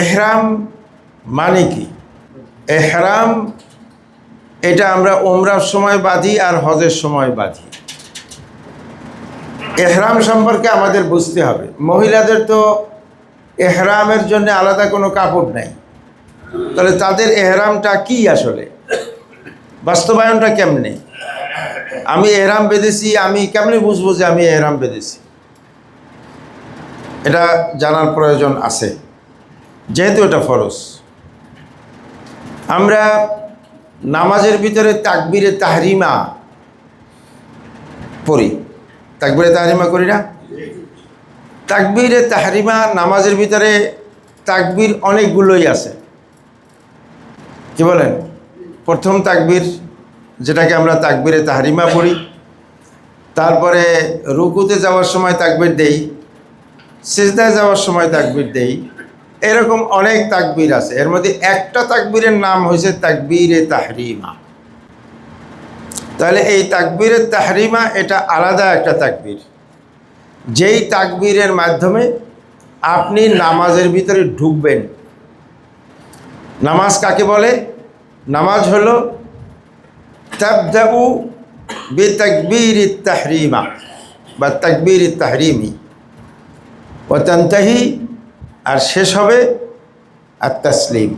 এহরাম মানে কি? এহরাম, এটা আমরা ওমরার সময় বাঁধি আর হজের সময় বাঁধি। এহরাম সম্পর্কে আমাদের বুঝতে হবে। মহিলাদের তো এহরামের জন্য আলাদা কোনো কাপড় নেই। তাহলে তাদের এহরামটা কি আসলে? বাস্তবায়নটা কেমনে? আমি এহরাম বেঁধেছি, আমি কেমনে বুঝব যে আমি এহরাম বেঁধেছি? এটা জানার প্রয়োজন আছে। যেহেতু এটা ফরজ। আমরা নামাজের ভিতরে তাকবিরে তাহরিমা পড়ি। তাকবিরে তাহরিমা করি না? তাকবিরে তাহরিমা নামাজের ভিতরে তাকবির অনেকগুলোই আছে। কি বলেন? প্রথম তাকবির যেটাকে আমরা তাকবিরে তাহরিমা পড়ি। তারপরে রুকুতে যাওয়ার সময় তাকবির দেই, সিজদায় যাওয়ার সময় তাকবির দেই। এরকম অনেক তাকবির আছে। এর মধ্যে একটা তাকবীরের নাম হয়েছে তাকবীরে তাহরিমা। তাহলে এই তাকবীরে তাহরিমা এটা আলাদা একটা তাকবীর। যেই তাকবীরের মাধ্যমে আপনি নামাজের ভিতরে ঢুকবেন। নামাজ কাকে বলে? নামাজ হলো তাবদাউ বে তাকবীর তাহরিমা বা তাকবীর তাহরিমি। ও তান্তাহি আর শেষ হবে আর তসলিম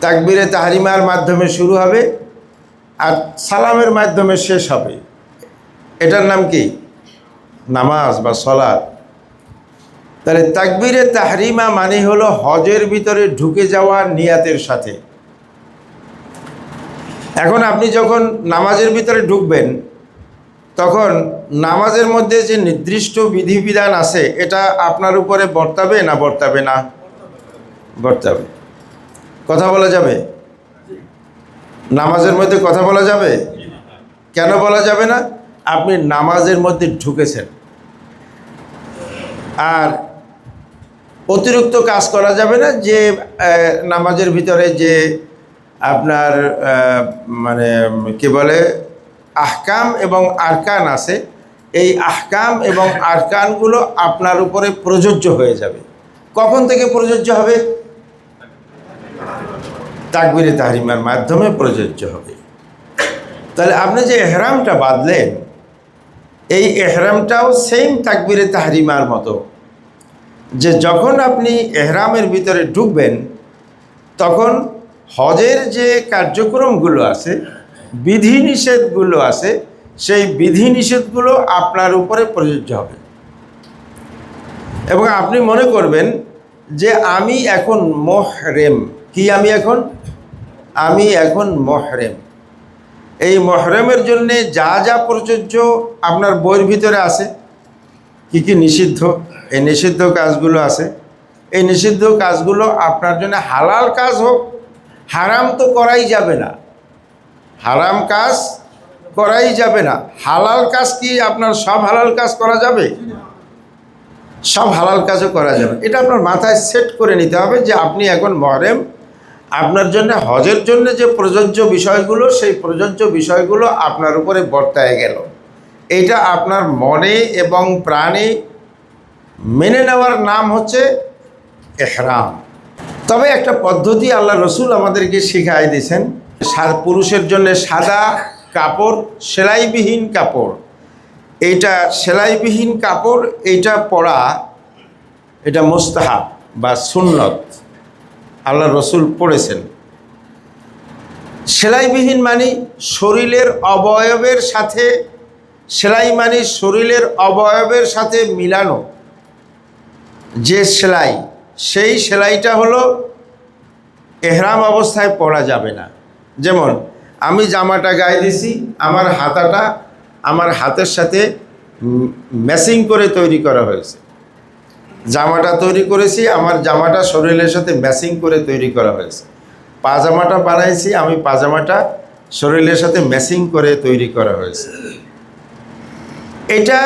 তাকবিরে তাহারিমার মাধ্যমে শুরু হবে আর সালামের মাধ্যমে শেষ হবে। এটার নাম কি? নামাজ বা সলাদ তাহলে তাকবিরে তাহরিমা মানে হলো হজের ভিতরে ঢুকে যাওয়া নিয়াতের সাথে। এখন আপনি যখন নামাজের ভিতরে ঢুকবেন তখন নামাজের মধ্যে যে নির্দিষ্ট বিধিবিধান আছে, এটা আপনার উপরে বর্তাবে না বর্তাবে না? বর্তাবে। কথা বলা যাবে? নামাজের মধ্যে কথা বলা যাবে? কেন বলা যাবে না? আপনি নামাজের মধ্যে ঢুকেছেন। আর অতিরিক্ত কাজ করা যাবে না যে নামাজের ভিতরে যে আপনার মানে কি বলে আহকাম এবং আরকান আছে, এই আহকাম এবং আরকানগুলো আপনার উপরে প্রযোজ্য হয়ে যাবে। কখন থেকে প্রযোজ্য হবে? তাকবিরে তাহরিমার মাধ্যমে প্রযোজ্য হবে। তাহলে আপনি যে এহরামটা বাঁধলেন, এই এহরামটাও সেম তাকবিরে তাহরিমার মতো। যে যখন আপনি এহরামের ভিতরে ঢুকবেন, তখন হজের যে কার্যক্রমগুলো আছে বিধিনিষেধগুলো আছে, সেই বিধিনিষেধগুলো আপনার উপরে প্রযোজ্য হবে। এবং আপনি মনে করবেন যে আমি এখন মহরেম। কি আমি এখন? আমি এখন মহরেম। এই মহরমের জন্যে যা যা প্রযোজ্য আপনার বইয়ের ভিতরে আছে। কি কি নিষিদ্ধ? এই নিষিদ্ধ কাজগুলো আছে। এই নিষিদ্ধ কাজগুলো আপনার জন্য হালাল কাজ হোক, হারাম তো করাই যাবে না। হারাম কাজ করাই যাবে না। হালাল কাজ কি আপনার সব হালাল কাজ করা যাবে? সব হালাল কাজও করা যাবে। এটা আপনার মাথায় সেট করে নিতে হবে যে আপনি এখন মহরেম, আপনার জন্য হজের জন্য যে প্রযোজ্য বিষয়গুলো, সেই প্রযোজ্য বিষয়গুলো আপনার উপরে বর্তায় গেল। এটা আপনার মনে এবং প্রাণে মেনে নেওয়ার নাম হচ্ছে এহরাম। তবে একটা পদ্ধতি আল্লাহ রসুল আমাদেরকে শিখাই দিয়েছেন পুরুষের জন্য সাদা কাপড়, সেলাইবিহীন কাপড়। এইটা সেলাইবিহীন কাপড়, এইটা পরা, এটা মোস্তাহাব বা সুন্নত। আল্লাহ রসুল পড়েছেন। সেলাইবিহীন মানে শরীরের অবয়বের সাথে, সেলাই মানে শরীরের অবয়বের সাথে মিলানো। যে সেলাই, সেই সেলাইটা হলো এহরাম অবস্থায় পরা যাবে না। যেমন, আমি জামাটা গায়ে দিছি, আমার হাতাটা আমার হাতের সাথে ম্যাচিং করে তৈরি করা হয়েছে। জামাটা তৈরি করেছি, আমার জামাটা শরীরের সাথে ম্যাচিং করে তৈরি করা হয়েছে। পাজামাটা বানাইছি, আমি পাজামাটা শরীরের সাথে ম্যাচিং করে তৈরি করা হয়েছে। এটা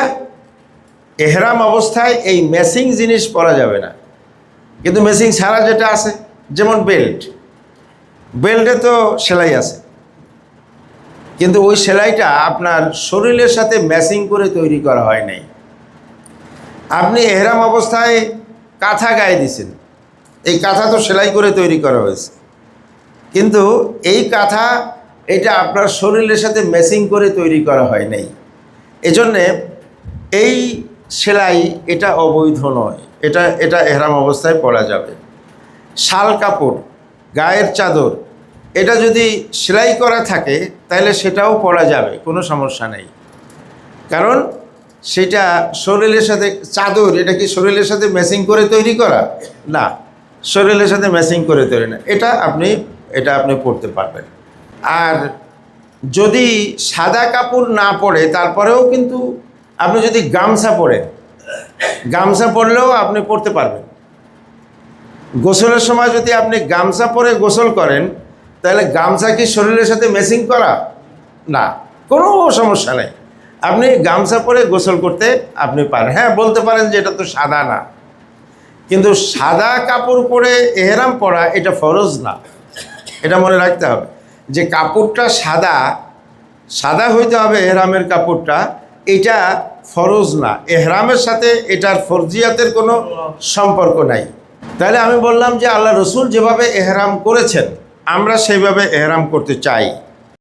এহরাম অবস্থায় এই ম্যাচিং জিনিস পরা যাবে না। কিন্তু ম্যাচিং ছাড়া যেটা আছে, যেমন বেল্ট বেল্টে তো সেলাই আছে। কিন্তু ওই সেলাইটা আপনার শরীরের সাথে ম্যাচিং করে তৈরি করা হয় নাই। আপনি এহরাম অবস্থায় কাঁথা গায়ে দিছেন এই কাঁথা তো সেলাই করে তৈরি করা হয়েছে। কিন্তু এই কাঁথা, এটা আপনার শরীরের সাথে ম্যাচিং করে তৈরি করা হয় নাই। এজন্যে এই সেলাই এটা অবৈধ নয়। এটা এটা এহরাম অবস্থায় পরা যাবে। শাল কাপড়, গায়ের চাদর এটা যদি সেলাই করা থাকে, তাহলে সেটাও পরা যাবে, কোনো সমস্যা নেই। কারণ সেটা শরীরের সাথে, চাদর, এটা কি শরীরের সাথে ম্যাচিং করে তৈরি করা? না, শরীরের সাথে ম্যাচিং করে তৈরি না। এটা আপনি এটা আপনি পরতে পারবেন। আর যদি সাদা কাপড় না পরে, তারপরেও কিন্তু আপনি যদি গামছা পরেন, গামছা পরলেও আপনি পরতে পারবেন। গোসলের সময় যদি আপনি গামছা পরে গোসল করেন তাহলে গামছা কি শরীরের সাথে মেসিং করা? না, কোনো সমস্যা নেই। আপনি গামছা পরে গোসল করতে আপনি পারেন। হ্যাঁ বলতে পারেন যে এটা তো সাদা না। কিন্তু সাদা কাপড় পরে এহরাম পরা এটা ফরজ না। এটা মনে রাখতে হবে যে কাপড়টা সাদা সাদা হইতে হবে এহরামের কাপড়টা। এটা ফরজ না। এহরামের সাথে এটার ফরজিয়াতের কোনো সম্পর্ক নাই। তাহলে আমি বললাম যে আল্লাহ রসুল যেভাবে এহরাম করেছেন আমরা সেইভাবে এহরাম করতে চাই।